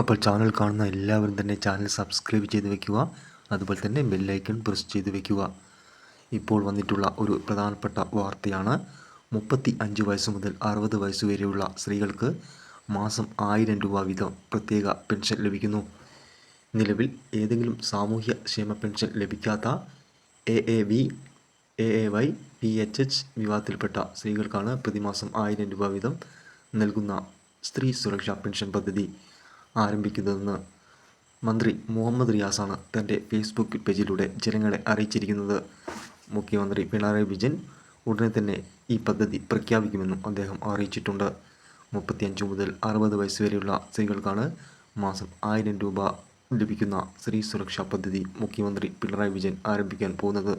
അപ്പോൾ ചാനൽ കാണുന്ന എല്ലാവരും തന്നെ ചാനൽ സബ്സ്ക്രൈബ് ചെയ്ത് വെക്കുക. അതുപോലെ തന്നെ ബെല്ലൈക്കൺ പ്രസ് ചെയ്ത് വെക്കുക. ഇപ്പോൾ വന്നിട്ടുള്ള ഒരു പ്രധാനപ്പെട്ട വാർത്തയാണ്. മുപ്പത്തി അഞ്ച് വയസ്സ് മുതൽ അറുപത് വയസ്സ് വരെയുള്ള സ്ത്രീകൾക്ക് മാസം ആയിരം രൂപ വീതം പ്രത്യേക പെൻഷൻ ലഭിക്കുന്നു. നിലവിൽ ഏതെങ്കിലും സാമൂഹ്യ ക്ഷേമ പെൻഷൻ ലഭിക്കാത്ത A A V A A Y P H H വിഭാഗത്തിൽപ്പെട്ട സ്ത്രീകൾക്കാണ് പ്രതിമാസം ആയിരം രൂപ വീതം നൽകുന്ന സ്ത്രീ സുരക്ഷാ പെൻഷൻ പദ്ധതി. ആരംഭിക്കുന്നതെന്ന് മന്ത്രി മുഹമ്മദ് റിയാസാണ് തന്റെ ഫേസ്ബുക്ക് പേജിലൂടെ ജനങ്ങളെ അറിയിച്ചിരിക്കുന്നത്. മുഖ്യമന്ത്രി പിണറായി വിജയൻ ഉടനെ തന്നെ ഈ പദ്ധതി പ്രഖ്യാപിക്കുമെന്നും അദ്ദേഹം അറിയിച്ചിട്ടുണ്ട്. മുപ്പത്തിയഞ്ച് മുതൽ അറുപത് വയസ്സ് വരെയുള്ള സ്ത്രീകൾക്കാണ് മാസം ആയിരം രൂപ ലഭിക്കുന്ന സ്ത്രീ സുരക്ഷാ പദ്ധതി മുഖ്യമന്ത്രി പിണറായി വിജയൻ ആരംഭിക്കാൻ പോകുന്നത്.